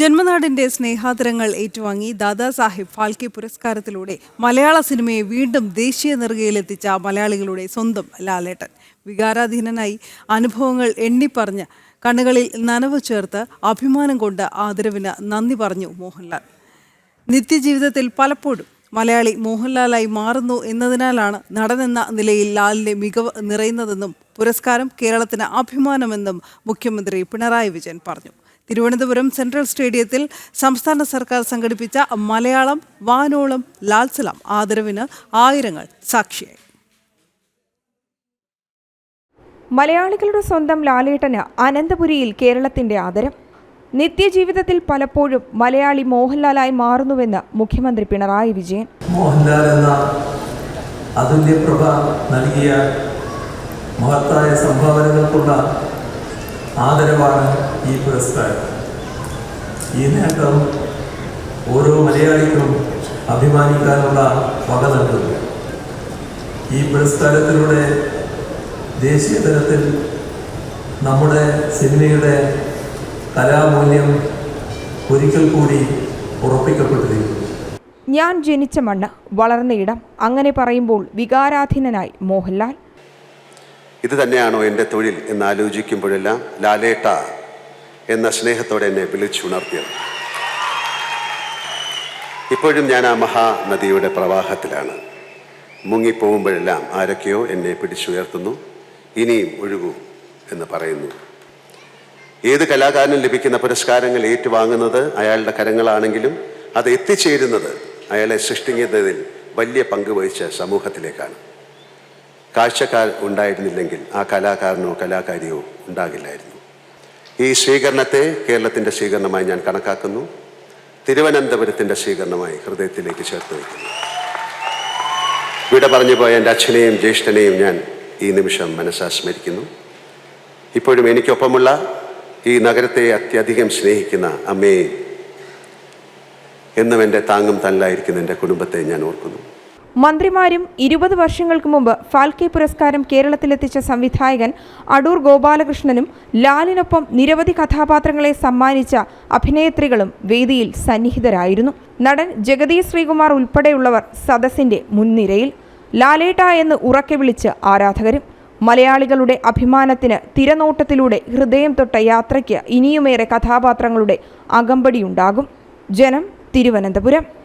ജന്മനാടിന്റെ സ്നേഹാദരങ്ങൾ ഏറ്റുവാങ്ങി ദാദാസാഹിബ് ഫാൽക്കെ പുരസ്കാരത്തിലൂടെ മലയാള സിനിമയെ വീണ്ടും ദേശീയ നെറുകയിലെത്തിച്ച മലയാളികളുടെ സ്വന്തം ലാലേട്ടൻ. വികാരാധീനനായി അനുഭവങ്ങൾ എണ്ണിപ്പറഞ്ഞ് കണ്ണുകളിൽ നനവ് ചേർത്ത് അഭിമാനം കൊണ്ട് ആദരവിന് നന്ദി പറഞ്ഞു മോഹൻലാൽ. നിത്യജീവിതത്തിൽ പലപ്പോഴും മലയാളി മോഹൻലാലായി മാറുന്നു എന്നതിനാലാണ് നടനെന്ന നിലയിൽ ലാലിന്റെ മികവ് നിറയുന്നതെന്നും പുരസ്കാരം കേരളത്തിന് അഭിമാനമെന്നും മുഖ്യമന്ത്രി പിണറായി വിജയൻ പറഞ്ഞു. തിരുവനന്തപുരം സെൻട്രൽ സ്റ്റേഡിയത്തിൽ സംസ്ഥാന സർക്കാർ സംഘടിപ്പിച്ച മലയാളം വാനോളം ലാൽസലം ആദരവിന് ആയിരങ്ങൾ സാക്ഷിയായി. മലയാളികളുടെ സ്വന്തം ലാലേട്ടന് അനന്തപുരിയിൽ കേരളത്തിന്റെ ആദരം. നിത്യജീവിതത്തിൽ പലപ്പോഴും മലയാളി മോഹൻലാലായി മാറുന്നുവെന്ന് മുഖ്യമന്ത്രി പിണറായി വിജയൻ. മോഹൻലാൽ എന്ന അതുല്യപ്രഭ നൽകിയ മഹത്തായ സംഭാവനകൾക്കുള്ള ആദരവാണ് ഈ പുരസ്കാരം. ഈ നേട്ടം ഓരോ മലയാളിക്കും അഭിമാനിക്കാനുള്ള വക നൽകുന്നു. ഈ പുരസ്കാരത്തിലൂടെ ദേശീയ തലത്തിൽ നമ്മുടെ സിനിമയുടെ കലാമൂല്യം ഒരിക്കൽ കൂടി ഉറപ്പിക്കപ്പെട്ടിരിക്കുന്നു. ഞാൻ ജനിച്ച മണ്ണ് വളർന്ന ഇടം അങ്ങനെ പറയുമ്പോൾ വികാരാധീനനായി മോഹൻലാൽ. ഇത് തന്നെയാണോ എന്റെ തൊഴിൽ എന്ന് ആലോചിക്കുമ്പോഴെല്ലാം ലാലേട്ട എന്ന സ്നേഹത്തോടെ എന്നെ വിളിച്ചുണർത്തിയത്. ഇപ്പോഴും ഞാൻ ആ മഹാനദിയുടെ പ്രവാഹത്തിലാണ്. മുങ്ങിപ്പോകുമ്പോഴെല്ലാം ആരൊക്കെയോ എന്നെ പിടിച്ചുയർത്തുന്നു. ഇനിയും ഒഴുകൂ എന്ന് പറയുന്നു. ഏത് കലാകാരനും ലഭിക്കുന്ന പുരസ്കാരങ്ങൾ ഏറ്റുവാങ്ങുന്നത് അയാളുടെ കരങ്ങളാണെങ്കിലും അത് എത്തിച്ചേരുന്നത് അയാളെ സൃഷ്ടിക്കുന്നതിൽ വലിയ പങ്ക് വഹിച്ച സമൂഹത്തിലേക്കാണ്. കാഴ്ചക്കാർ ഉണ്ടായിരുന്നില്ലെങ്കിൽ ആ കലാകാരനോ കലാകാരിയോ ഉണ്ടാകില്ലായിരുന്നു. ഈ സ്വീകരണത്തെ കേരളത്തിന്റെ സ്വീകരണമായി ഞാൻ കണക്കാക്കുന്നു. തിരുവനന്തപുരത്തിന്റെ സ്വീകരണമായി ഹൃദയത്തിലേക്ക് ചേർത്ത് വയ്ക്കുന്നു. വിട പറഞ്ഞു പോയ എന്റെ അച്ഛനെയും ജ്യേഷ്ഠനെയും ഞാൻ ഈ നിമിഷം മനസ്സാസ്മരിക്കുന്നു ഇപ്പോഴും എനിക്കൊപ്പമുള്ള ഈ നഗരത്തെ അത്യധികം സ്നേഹിക്കുന്ന അമ്മയെ എന്നും എന്റെ താങ്ങും തല്ലായിരിക്കുന്ന എന്റെ കുടുംബത്തെ ഞാൻ ഓർക്കുന്നു. മന്ത്രിമാരും ഇരുപത് വർഷങ്ങൾക്ക് മുമ്പ് ഫാൽക്കെ പുരസ്കാരം കേരളത്തിലെത്തിച്ച സംവിധായകൻ അടൂർ ഗോപാലകൃഷ്ണനും ലാലിനൊപ്പം നിരവധി കഥാപാത്രങ്ങളെ സമ്മാനിച്ച അഭിനേത്രികളും വേദിയിൽ സന്നിഹിതരായിരുന്നു. നടൻ ജഗതി ശ്രീകുമാർ ഉൾപ്പെടെയുള്ളവർ സദസ്സിന്റെ മുൻനിരയിൽ. ലാലേട്ട എന്ന് ഉറക്കെ വിളിച്ച് ആരാധകരും. മലയാളികളുടെ അഭിമാനത്തിന് തിരനോട്ടത്തിലൂടെ ഹൃദയം തൊട്ട യാത്രയ്ക്ക് ഇനിയുമേറെ കഥാപാത്രങ്ങളുടെ അകമ്പടിയുണ്ടാകും. ജനം തിരുവനന്തപുരം.